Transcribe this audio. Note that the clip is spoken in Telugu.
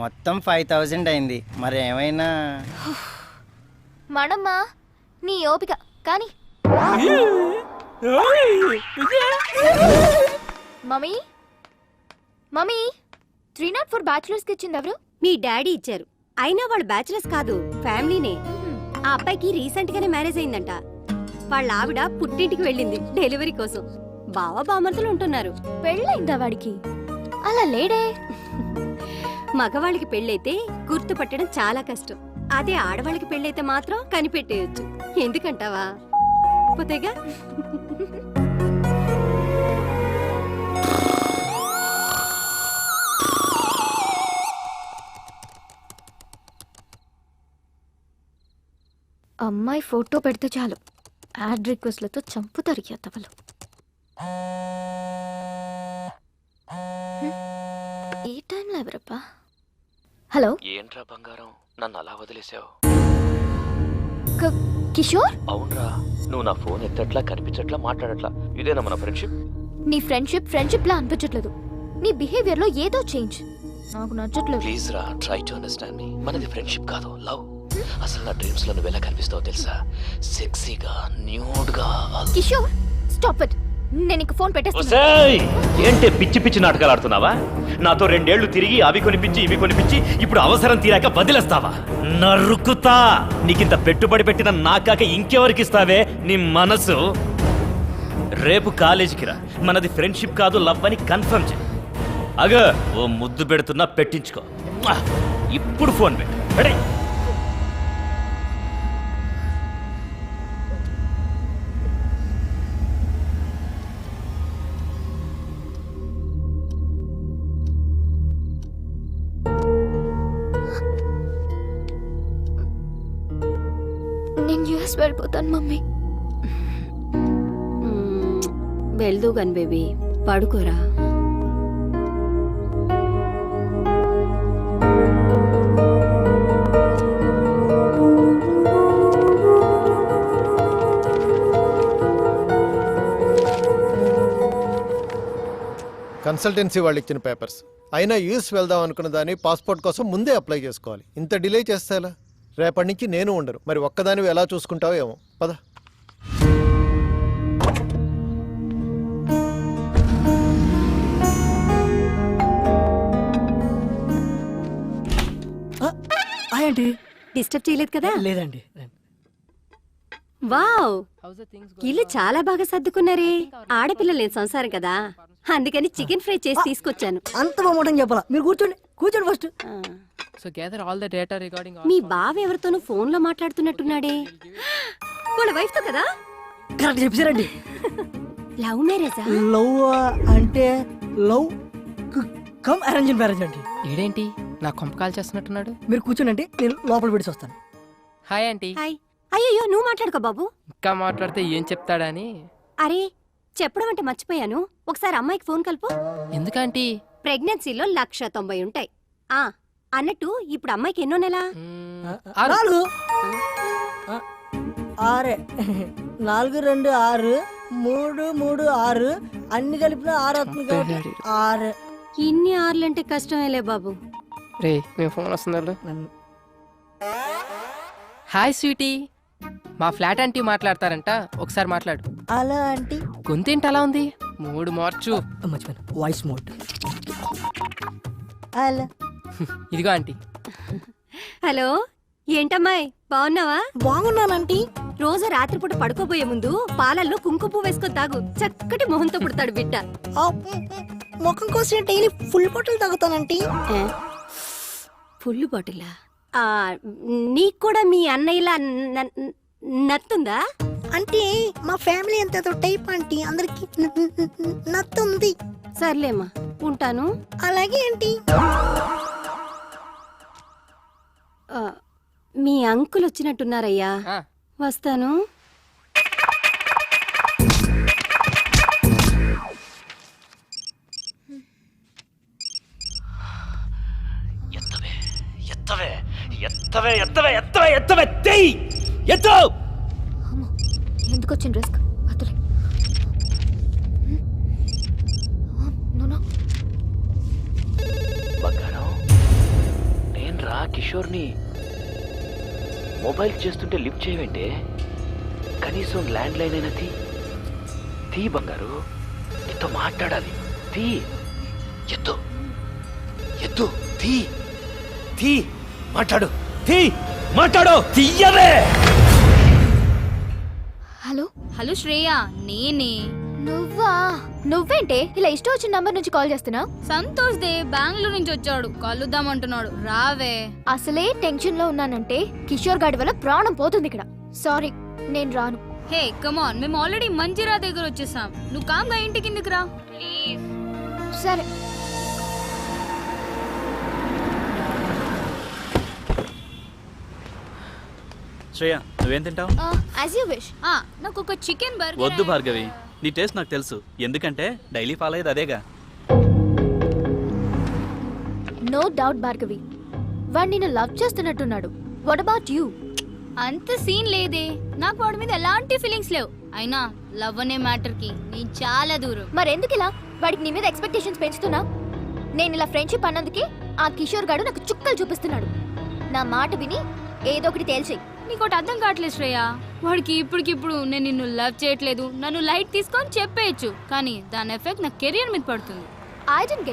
మొత్తం ఫైవ్ థౌజండ్ అయింది. మరి ఏమైనా? మణమ్మా నీ ఓపిక. కానీ mummy mummy three not four బ్యాచులర్స్కి ఇచ్చింది ఎవరు? మీ డాడీ ఇచ్చారు. అయినా వాళ్ళు బ్యాచిలర్స్ కాదు ఫ్యామిలీనే. ఆ అబ్బాయికి రీసెంట్ గానే మ్యారేజ్ అయిందంట. వాళ్ళ ఆవిడ పుట్టింటికి వెళ్ళింది డెలివరీ కోసం. బావ బామర్తులు ఉంటున్నారు. పెళ్ళైందా వాడికి? అలా లేడే. మగవాళ్ళకి పెళ్ళైతే గుర్తుపట్టడం చాలా కష్టం. అదే ఆడవాళ్ళకి పెళ్ళైతే మాత్రం కనిపెట్టేయొచ్చు. ఎందుకంటావా? పోతేగా. అమ్మాయి ఫోటో పెడితే చాలు. యాడ్ రిక్వెస్ట్లతో చంపుతారు ఈ ఈ టైంలో ఎవరప్పా హలో? ఏంట్రా బంగారం? నన్ను అలా వదిలేసావు. కిషోర్? అవునరా నువ్వు నా ఫోన్ ఎత్తట్లా కనిపించట్లా మాట్లాడట్లా? ఇదేనా మన ఫ్రెండ్షిప్? నీ ఫ్రెండ్షిప్ ఫ్రెండ్షిప్ లా అనిపించట్లేదు. నీ బిహేవియర్లో ఏదో చేంజ్. నాకు నచ్చట్లేదు. ప్లీజ్ రా ట్రై టు అండర్స్టాండ్ మీ. మనది ఫ్రెండ్షిప్ కాదు లవ్. అసలు నా డ్రీమ్స్లో నువ్వు ఎలా కనిపిస్తావో తెలుసా? సెక్సీగా న్యూడ్గా కిషోర్ స్టాప్ ఇట్. నేను ఇంక ఫోన్ పెట్టేస్తాను ఒసేయ్! ఏంటి పిచ్చి పిచ్చి నాటకాలు ఆడుతున్నావా? నాతో రెండేళ్ళు తిరిగి అవి కొనిపించి ఇవి కొనిపించి ఇప్పుడు అవసరం తీరాక వదిలేస్తావా? నరుకుతా! నీకింత పెట్టుబడి పెట్టిన నాకాక ఇంకెవరికి ఇస్తావే? నీ మనసు! రేపు కాలేజీకి రా. మనది ఫ్రెండ్షిప్ కాదు లవ్ అని కన్ఫర్మ్ చేయి. అగ ఓ ముద్దు పెడుతున్నా పెట్టించుకో. ఇప్పుడు ఫోన్ పెట్టు. నేను యూఎస్ వెళ్ళిపోతాను మమ్మీ. మ్మ్, వెళ్దు గన్ బేబీ. పడుకోరా. కన్సల్టెన్సీ వాళ్ళు ఇచ్చిన పేపర్స్. అయినా యూఎస్ వెళ్దాం అనుకున్న దాన్ని పాస్పోర్ట్ కోసం ముందే అప్లై చేసుకోవాలి. ఇంత డిలే చేస్తే ఎలా? రేపటి నుంచి నేను ఉండను. మరి ఒక్కదానివి ఎలా చూసుకుంటావో ఏమో. పద. ఏంటి డిస్టర్బ్ చేయలేదు కదా? లేదండి వావ్! ఇల్లు చాలా బాగా సర్దుకున్నారే. ఆడపిల్ల లేని సంసారం కదా. అందుకని చికెన్ ఫ్రై చేసి తీసుకొచ్చాను. అంత బాగుంటుంది చెప్పాలా? మీరు కూర్చోండి. కూర్చోండి ఫస్ట్. ఆ, So gather all the data regarding all మీ బావ ఎవరితోనూ ఫోన్లో మాట్లాడుతున్నట్టున్నాడే. వాళ్ళ వైఫ్తో కదా? కరెక్ట్ చెప్పారండి లవ్ మ్యారేజా? లవ్ అంటే లవ్ కమ్ అరేంజ్ మ్యారేజ్ అండి. ఈడేంటి నా కొంప కాల్ చేస్తున్నట్టున్నాడు. మీరు కూర్చోండి నేను లోపల పెట్టి వస్తాను హాయ్ ఆంటీ హాయ్ అయ్యో నువ్వు మాట్లాడుకో బాబు. ఇంకా మాట్లాడితే ఏం చెప్తాడని? అరే చెప్పడం అంటే మర్చిపోయాను. ఒకసారి అమ్మాయికి ఫోన్ కలుపు. ఎందుకంటీ ప్రెగ్నెన్సీలో లక్ష తొంభై ఉంటాయి. ఆ అన్నట్టు ఇప్పుడు అమ్మాయికి ఎన్నో నెల? నాలుగు. ఆరే. నాలుగు రెండు ఆరు మూడు మూడు ఆరు. అన్ని కలిపిన ఆరు అవుతుంది కాబట్టి. ఆరు. ఇన్ని ఆర్లంటే కష్టమేలే బాబు. రే మీ ఫోన్ వస్తుందా హాయ్ స్వీటీ. మా ఫ్లాట్ ఆంటీ మాట్లాడతారంట. ఒకసారి మాట్లాడు. అలా అంటే గొంతేంటి అలా ఉంది? మూడు మార్చు. మర్చిపోయాను. వాయిస్ మోడ్ అలా ఇదిగో ఆంటీ. హలో ఏంటమ్మాయి? బాగున్నావా? బాగున్నానంటీ రోజు రాత్రిపూట పడుకోబోయే ముందు పాలల్లో కుంకుమ పువ్వు వేసుకొని తాగు. చక్కటి మొహంతో పుడతాడు బిడ్డ. ముఖం కోసం డైలీ ఫుల్ బాటిల్ తాగుతానంటీ? ఫుల్ బాటిలా? ఆ, నీకు కూడా మీ అన్నయ్యలా నత్తుందా? అంటే మా ఫ్యామిలీ అంత టైప్ ఆంటీ అందరికి నత్తుంది సర్లేమ్మా ఉంటాను అలాగే ఏంటి ఆ, మీ అంకుల్ వచ్చినట్టున్నారయ్యా వస్తాను ఎత్తవే ఎత్తవే ఎత్తవే ఎత్తవే ఎత్తవే ఎత్తవే తెయ్ ఎత్తు అమ్మో ఎందుకు వచ్చిన రిస్క్ వద్దులే కిషోర్ని. మొబైల్ చేస్తుంటే లిఫ్ట్ చేయవంటే కనీసం ల్యాండ్ లైన్ అయినా తీ. తీ బంగారు నీతో మాట్లాడాలి. తీ. ఎత్తు. ఎత్తు. తీ. తీ. మాట్లాడు. తీ. మాట్లాడు. తీయవే. హలో? హలో శ్రేయ నేనే. నువ్వా? నువ్వేంటే? ఇలా ఇష్టం వచ్చిన నంబర్ నుంచి కాల్ చేస్తున్నావు సంతోష్ దే బెంగళూరు నుంచి వచ్చాడు. కలుద్దామంటున్నాడు. రావే. అసలే టెన్షన్లో ఉన్నానంటే కిషోర్ గాడి వల్ల ప్రాణం పోతుంది ఇక్కడ. సారీ నేను రాను. హే కమాన్ మేము ఆల్రెడీ మంజిరా దగ్గర వచ్చేసాం. నువ్వు కామ్గా ఇంటి కిందకి రా. ప్లీజ్ సరే. శ్రేయ నువ్వేం తింటావు? యాజ్ యూ విష్ ఆ నాకు ఒక చికెన్ బర్గర్ వద్దు భార్గవి నీ టేస్ట్ నాకు తెలుసు. ఎందుకంటే డైలీ ఫాలో అయ్యేది అదేగా. No doubt Bhargavi. వాడు నిన్ను లవ్ చేస్తున్నట్టున్నాడు. వాట్ అబౌట్ యూ అంత సీన్ లేదే. నాకు వాడి మీద ఎలాంటి ఫీలింగ్స్ లేవు. అయినా లవ్ అనే మ్యాటర్కి నేను చాలా దూరం. మరెందుకు ఇలా? వాడికి నీ మీద ఎక్స్పెక్టేషన్స్ పెంచుతున్నా? నేను ఇలా ఫ్రెండ్షిప్ అన్నందుకే ఆ కిషోర్ గాడు నాకు చుక్కలు చూపిస్తున్నాడు. నా మాట విని ఏదో ఒకటి తేల్చేయి. నీకు ఒకటి అర్థం కావట్లేదు శ్రేయ. వాడికి ఇప్పటికిప్పుడు నేను నిన్ను లవ్ చేయట్లేదు. నన్ను లైట్ తీసుకొని చెప్పేయచ్చు. కానీ దాని ఎఫెక్ట్ నా కెరియర్ మీద పడుతుంది. I didn't get